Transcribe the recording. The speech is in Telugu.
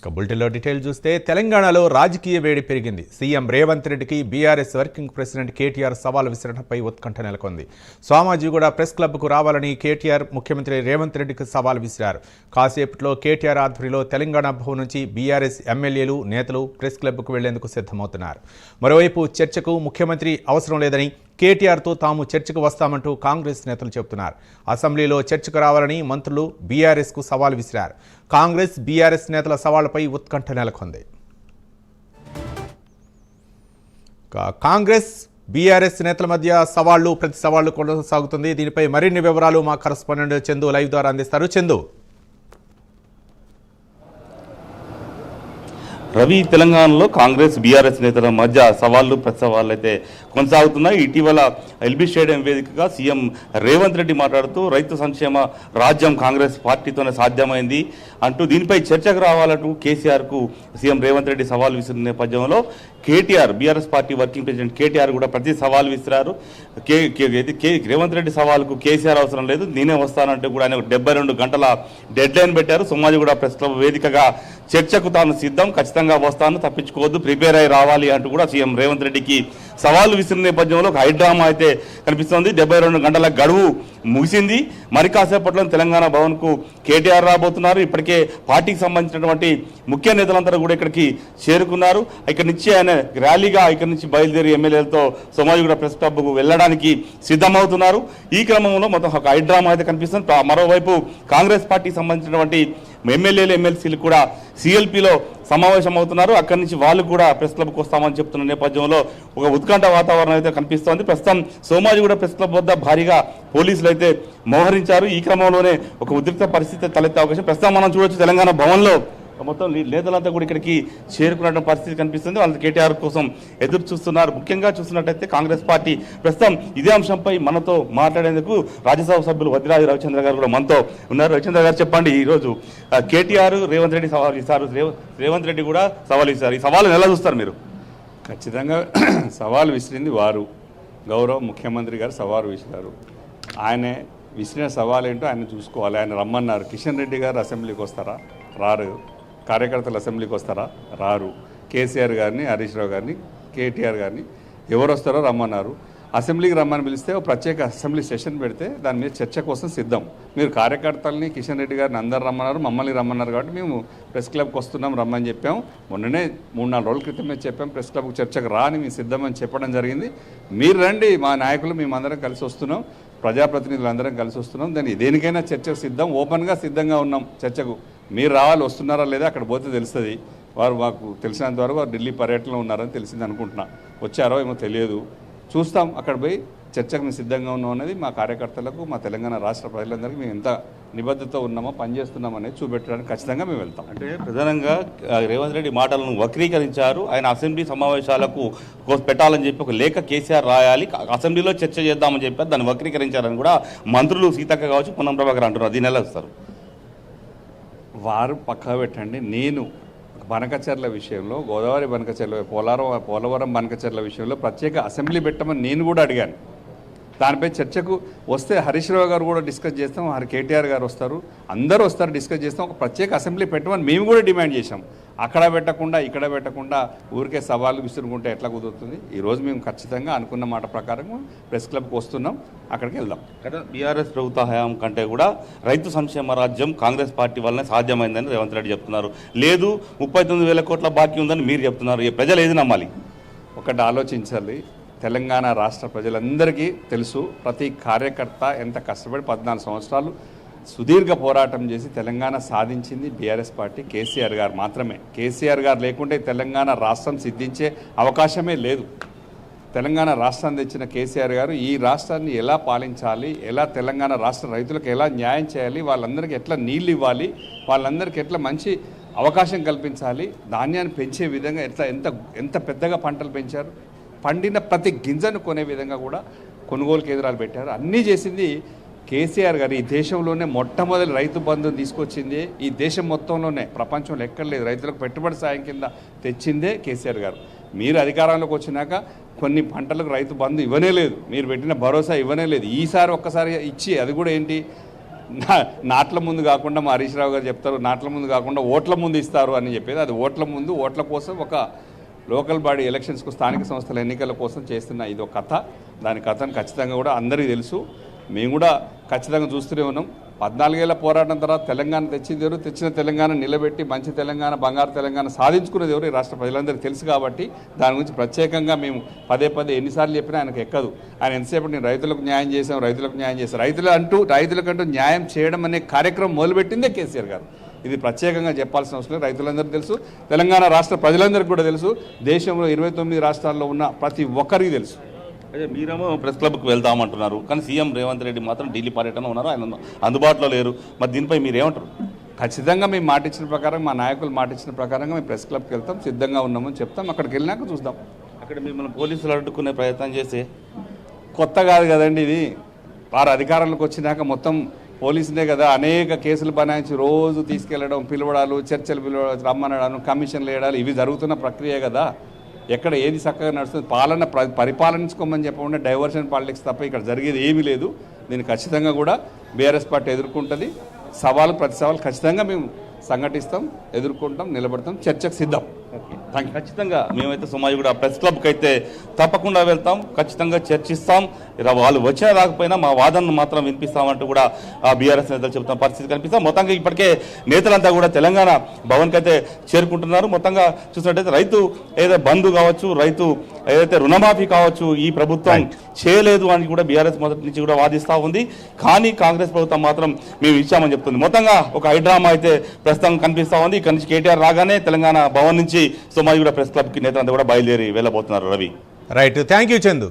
ఇక బులెటిన్లో డీటెయిల్ చూస్తే తెలంగాణలో రాజకీయ వేడి పెరిగింది. సీఎం రేవంత్ రెడ్డికి బీఆర్ఎస్ వర్కింగ్ ప్రెసిడెంట్ కేటీఆర్ సవాల్ విసరణపై ఉత్కంఠ నెలకొంది. స్వామాజీ కూడా ప్రెస్ క్లబ్కు రావాలని కేటీఆర్ ముఖ్యమంత్రి రేవంత్ రెడ్డికి సవాల్ విసిరారు. కాసేపట్లో కేటీఆర్ ఆధ్వర్యంలో తెలంగాణ భవన్ నుంచి బీఆర్ఎస్ ఎమ్మెల్యేలు నేతలు ప్రెస్ క్లబ్కు వెళ్ళేందుకు సిద్ధమవుతున్నారు. మరోవైపు చర్చకు ముఖ్యమంత్రి అవసరం లేదని కేటీఆర్తో తాము చర్చకు వస్తామంటూ కాంగ్రెస్ నేతలు చెబుతున్నారు. అసెంబ్లీలో చర్చకు రావాలని మంత్రులు బీఆర్ఎస్కు సవాల్ విసిరారు. కాంగ్రెస్ బీఆర్ఎస్ నేతల సవాళ్ళపై ఉత్కంఠ నెలకొంది. కా- కాంగ్రెస్ బీఆర్ఎస్ నేతల మధ్య సవాళ్ళు ప్రతి సవాళ్ళు కొనసాగుతుంది. దీనిపై మరిన్ని వివరాలు మా కరస్పాండెంట్ చందు లైవ్ ద్వారా అందిస్తారు. చందు. రవి తెలంగాణలో కాంగ్రెస్ బీఆర్ఎస్ నేతల మధ్య సవాళ్ళు ప్రతిసవాళ్ళు అయితే కొనసాగుతున్నాయి. ఇటీవల ఎల్బీ స్టేడియం వేదికగా సీఎం రేవంత్ రెడ్డి మాట్లాడుతూ రైతు సంక్షేమ రాజ్యం కాంగ్రెస్ పార్టీతోనే సాధ్యమైంది అంటూ దీనిపై చర్చకు రావాలంటూ కేసీఆర్కు సీఎం రేవంత్ రెడ్డి సవాల్ విసిరిన నేపథ్యంలో KTR BRS party working president KTR కూడా ప్రతి సవాల్ విసిరారు. కే కే రేవంత్ రెడ్డి సవాల్కు కేసీఆర్ అవసరం లేదు. నేనే వస్తానంటే కూడా ఆయన డెబ్బై రెండు గంటల డెడ్ లైన్ పెట్టారు. సోమాజిగూడ ప్రెస్ క్లబ్ వేదికగా చర్చకు తాను సిద్ధం ఖచ్చితంగా వస్తాను తప్పించుకోవద్దు ప్రిపేర్ అయి రావాలి అంటూ కూడా సీఎం రేవంత్ రెడ్డికి సవాలు విసిరిన నేపథ్యంలో ఒక హైడ్రామా అయితే కనిపిస్తోంది. డెబ్బై రెండు గంటల గడువు ముగిసింది. మరి కాసేపట్లో తెలంగాణ భవన్కు కేటీఆర్ రాబోతున్నారు. ఇప్పటికే పార్టీకి సంబంధించినటువంటి ముఖ్య నేతలందరూ కూడా ఇక్కడికి చేరుకున్నారు. ఇక్కడి నుంచి ఆయన ర్యాలీగా ఇక్కడి నుంచి బయలుదేరి ఎమ్మెల్యేలతో సోమాజిగూడ ప్రెస్ క్లబ్కు వెళ్ళడానికి సిద్ధమవుతున్నారు. ఈ క్రమంలో మొత్తం ఒక హైడ్రామా అయితే కనిపిస్తుంది. మరోవైపు కాంగ్రెస్ పార్టీకి సంబంధించినటువంటి ఎమ్మెల్యేలు ఎమ్మెల్సీలు కూడా సిఎల్పిలో సమావేశం అవుతున్నారు అక్కడి నుంచి వాళ్ళు కూడా ప్రెస్ క్లబ్కి వస్తామని చెప్తున్న నేపథ్యంలో ఒక ఉత్కంఠ వాతావరణం అయితే కనిపిస్తోంది. ప్రస్తుతం సోమాజిగూడ ప్రెస్ క్లబ్ వద్ద భారీగా పోలీసులు అయితే మోహరించారు. ఈ క్రమంలోనే ఒక ఉద్రిక్త పరిస్థితి తలెత్తే అవకాశం. ప్రస్తుతం మనం చూడొచ్చు తెలంగాణ భవన్లో మొత్తం నేతలంతా కూడా ఇక్కడికి చేరుకున్న పరిస్థితి కనిపిస్తుంది. వాళ్ళు కేటీఆర్ కోసం ఎదురు చూస్తున్నారు. ముఖ్యంగా చూస్తున్నట్టయితే కాంగ్రెస్ పార్టీ ప్రస్తుతం ఇదే అంశంపై మనతో మాట్లాడేందుకు రాజ్యసభ సభ్యులు వదిరాజు రవిచంద్ర గారు కూడా మనతో ఉన్నారు. రవిచంద్ర గారు చెప్పండి ఈరోజు కేటీఆర్ రేవంత్ రెడ్డి సవాల్ ఇస్తారు. రేవ- రేవంత్ రెడ్డి కూడా సవాల్ ఇస్తారు. ఈ సవాళ్ళని ఎలా చూస్తారు మీరు? ఖచ్చితంగా సవాలు విసిరింది వారు. గౌరవ ముఖ్యమంత్రి గారు సవాలు విసిరారు. ఆయనే విసిరిన సవాల్ ఏంటో ఆయన చూసుకోవాలి. ఆయన రమ్మన్నారు. కిషన్ రెడ్డి గారు అసెంబ్లీకి వస్తారా? రారు. కార్యకర్తలు అసెంబ్లీకి వస్తారా? రారు. కేసీఆర్ గారిని హరీష్ రావు గారిని కేటీఆర్ గారిని ఎవరు వస్తారో రమ్మన్నారు. అసెంబ్లీకి రమ్మని పిలిస్తే ఒక ప్రత్యేక అసెంబ్లీ సెషన్ పెడితే దాని మీద చర్చ కోసం సిద్ధం. మీరు కార్యకర్తల్ని కిషన్ రెడ్డి గారిని అందరు రమ్మన్నారు మమ్మల్ని రమ్మన్నారు కాబట్టి మేము ప్రెస్ క్లబ్కి వస్తున్నాం రమ్మని చెప్పాం. మొన్ననే మూడు నాలుగు రోజుల క్రితమే చెప్పాం ప్రెస్ క్లబ్కి చర్చకు రాని మేము సిద్ధమని చెప్పడం జరిగింది. మీరు రండి మా నాయకులు మేమందరం కలిసి వస్తున్నాం ప్రజాప్రతినిధులు అందరం కలిసి వస్తున్నాం. దాన్ని దేనికైనా చర్చకు సిద్ధం ఓపెన్గా సిద్ధంగా ఉన్నాం చర్చకు. మీరు రావాలి వస్తున్నారా లేదా అక్కడ పోతే తెలుస్తుంది. వారు మాకు తెలిసినంత వరకు వారు ఢిల్లీ పర్యటనలో ఉన్నారని తెలిసింది అనుకుంటున్నా. వచ్చారో ఏమో తెలియదు. చూస్తాం అక్కడ పోయి చర్చకు మేము సిద్ధంగా ఉన్నాం అనేది మా కార్యకర్తలకు మా తెలంగాణ రాష్ట్ర ప్రజలందరికీ మేము ఎంత నిబద్ధత ఉన్నామో పనిచేస్తున్నాం అనేది చూపెట్టడానికి ఖచ్చితంగా మేము వెళ్తాం. అంటే ప్రధానంగా రేవంత్ రెడ్డి మాటలను వక్రీకరించారు. ఆయన అసెంబ్లీ సమావేశాలకు పెట్టాలని చెప్పి ఒక లేఖ కేసీఆర్ రాయాలి. అసెంబ్లీలో చర్చ చేద్దామని చెప్పారు దాన్ని వక్రీకరించారని కూడా మంత్రులు సీతక్క కావచ్చు పొన్నం ప్రభాకర్ అంటున్నారు. దీని ఎలా వస్తారు? వారు పక్కా పెట్టండి. నేను బనకచర్ల విషయంలో గోదావరి బనకచర్ల పోలవరం పోలవరం బనకచర్ల విషయంలో ప్రత్యేక అసెంబ్లీ పెట్టమని నేను కూడా అడిగాను. దానిపై చర్చకు వస్తే హరీష్ రావు గారు కూడా డిస్కస్ చేస్తాం హరి కేటీఆర్ గారు వస్తారు అందరూ వస్తారు డిస్కస్ చేస్తాం. ఒక ప్రత్యేక అసెంబ్లీ పెట్టమని మేము కూడా డిమాండ్ చేశాం. అక్కడ పెట్టకుండా ఇక్కడ పెట్టకుండా ఊరికే సవాళ్ళు విసురుకుంటే ఎట్లా కుదురుతుంది? ఈరోజు మేము ఖచ్చితంగా అనుకున్న మాట ప్రకారం ప్రెస్ క్లబ్కి వస్తున్నాం. అక్కడికి వెళ్దాం. బీఆర్ఎస్ ప్రభుత్వ హయాం కంటే కూడా రైతు సంక్షేమ రాజ్యం కాంగ్రెస్ పార్టీ వల్లనే సాధ్యమైందని రేవంత్ రెడ్డి చెప్తున్నారు. లేదు ముప్పై తొమ్మిది వేల కోట్ల బాకీ ఉందని మీరు చెప్తున్నారు. ఈ ప్రజలు ఏది నమ్మాలి? ఒకటి ఆలోచించాలి. తెలంగాణ రాష్ట్ర ప్రజలందరికీ తెలుసు ప్రతి కార్యకర్త ఎంత కష్టపడి పద్నాలుగు సంవత్సరాలు సుదీర్ఘ పోరాటం చేసి తెలంగాణ సాధించింది బీఆర్ఎస్ పార్టీ కేసీఆర్ గారు మాత్రమే. కేసీఆర్ గారు లేకుంటే తెలంగాణ రాష్ట్రం సిద్ధించే అవకాశమే లేదు. తెలంగాణ రాష్ట్రాన్ని తెచ్చిన కేసీఆర్ గారు ఈ రాష్ట్రాన్ని ఎలా పాలించాలి ఎలా తెలంగాణ రాష్ట్ర రైతులకు ఎలా న్యాయం చేయాలి వాళ్ళందరికీ ఎట్లా నీళ్ళు ఇవ్వాలి వాళ్ళందరికీ ఎట్లా మంచి అవకాశం కల్పించాలి ధాన్యాన్ని పెంచే విధంగా ఎట్లా ఎంత ఎంత పెద్దగా పంటలు పెంచారు పండిన ప్రతి గింజను కొనే విధంగా కూడా కొనుగోలు కేంద్రాలు పెట్టారు. అన్నీ చేసింది కేసీఆర్ గారు. ఈ దేశంలోనే మొట్టమొదటి రైతు బంధుని తీసుకొచ్చింది. ఈ దేశం మొత్తంలోనే ప్రపంచంలో ఎక్కడ లేదు. రైతులకు పెట్టుబడి సాయం కింద తెచ్చిందే కేసీఆర్ గారు. మీరు అధికారంలోకి వచ్చినాక కొన్ని పంటలకు రైతు బంధు ఇవ్వనే లేదు. మీరు పెట్టిన భరోసా ఇవ్వనే లేదు. ఈసారి ఒక్కసారి ఇచ్చి అది కూడా ఏంటి? నా- నాట్ల ముందు కాకుండా మా హరీష్ రావు గారు చెప్తారు నాట్ల ముందు కాకుండా ఓట్ల ముందు ఇస్తారు అని చెప్పేది. అది ఓట్ల ముందు ఓట్ల కోసం ఒక లోకల్ బాడీ ఎలక్షన్స్కు స్థానిక సంస్థల ఎన్నికల కోసం చేస్తున్న ఇది ఒక కథ. దాని కథను ఖచ్చితంగా కూడా అందరికీ తెలుసు. మేము కూడా ఖచ్చితంగా చూస్తూనే ఉన్నాం. పద్నాలుగేళ్ళ పోరాటం తర్వాత తెలంగాణ తెచ్చింది ఎవరు? తెచ్చిన తెలంగాణ నిలబెట్టి మంచి తెలంగాణ బంగారు తెలంగాణ సాధించుకునేది ఎవరు? ఈ రాష్ట్ర ప్రజలందరికీ తెలుసు కాబట్టి దాని గురించి ప్రత్యేకంగా మేము పదే పదే ఎన్నిసార్లు చెప్పినా ఆయనకు ఎక్కదు. ఆయన ఎంతసేపు నేను రైతులకు న్యాయం చేశాం రైతులకు న్యాయం చేశాం రైతులు అంటూ రైతులకంటూ న్యాయం చేయడం అనే కార్యక్రమం మొదలుపెట్టిందే కేసీఆర్ గారు. ఇది ప్రత్యేకంగా చెప్పాల్సిన అవసరం లేదు. రైతులందరికీ తెలుసు. తెలంగాణ రాష్ట్ర ప్రజలందరికీ కూడా తెలుసు. దేశంలో ఇరవై తొమ్మిది రాష్ట్రాల్లో ఉన్న ప్రతి ఒక్కరికి తెలుసు. అదే మీరేమో ప్రెస్ క్లబ్కి వెళ్తామంటున్నారు కానీ సీఎం రేవంత్ రెడ్డి మాత్రం ఢిల్లీ పర్యటన ఉన్నారు. ఆయన అందుబాటులో లేరు. మరి దీనిపై మీరు ఏమంటారు ఖచ్చితంగా మేము మాట ఇచ్చిన ప్రకారం మా నాయకులు మాట ఇచ్చిన ప్రకారంగా మేము ప్రెస్ క్లబ్కి వెళ్తాం. సిద్ధంగా ఉన్నామని చెప్తాం. అక్కడికి వెళ్ళినాక చూద్దాం. అక్కడ మిమ్మల్ని పోలీసులు అడ్డుకునే ప్రయత్నం చేసి కొత్త కాదు కదండి ఇది. వారు అధికారంలోకి వచ్చినాక మొత్తం పోలీసునే కదా అనేక కేసులు బనాయించి రోజు తీసుకెళ్ళడం పిలవడాలు చర్చలు పిలవ రమ్మనడాలు కమిషన్లు వేయడాలు ఇవి జరుగుతున్న ప్రక్రియ కదా. ఎక్కడ ఏది చక్కగా నడుస్తుంది పాలన పరిపాలించుకోమని చెప్పకుండా డైవర్షన్ పాలిటిక్స్ తప్ప ఇక్కడ జరిగేది ఏమీ లేదు. దీన్ని ఖచ్చితంగా కూడా బీఆర్ఎస్ పార్టీ ఎదుర్కొంటుంది. సవాలు ప్రతి సవాలు ఖచ్చితంగా మేము సంఘటిస్తాం ఎదుర్కొంటాం నిలబడతాం చర్చకు సిద్ధం. ఖచ్చితంగా మేమైతే సుమాయి కూడా ప్రెస్ క్లబ్కి అయితే తప్పకుండా వెళ్తాం. ఖచ్చితంగా చర్చిస్తాం. ఇలా వాళ్ళు వచ్చినా రాకపోయినా మా వాదనను మాత్రం వినిపిస్తామంటూ కూడా బీఆర్ఎస్ నేతలు చెబుతున్న పరిస్థితి కనిపిస్తాం. మొత్తంగా ఇప్పటికే నేతలంతా కూడా తెలంగాణ భవన్కి అయితే చేరుకుంటున్నారు. మొత్తంగా చూసినట్టయితే రైతు ఏదైతే బంధు కావచ్చు రైతు ఏదైతే రుణమాఫీ కావచ్చు ఈ ప్రభుత్వం చేయలేదు అని కూడా బీఆర్ఎస్ మొదటి నుంచి కూడా వాదిస్తూ ఉంది. కానీ కాంగ్రెస్ ప్రభుత్వం మాత్రం మేము ఇచ్చామని చెప్తుంది. మొత్తంగా ఒక హైడ్రామా అయితే ప్రస్తుతం కనిపిస్తా ఉంది. ఇక్కడ నుంచి కేటీఆర్ రాగానే తెలంగాణ భవన్ నుంచి సోమాజిగూడ ప్రెస్ క్లబ్కి నేతలంతా కూడా బయలుదేరి వెళ్ళబోతున్నారు Ravi. Right. Thank you Chandu.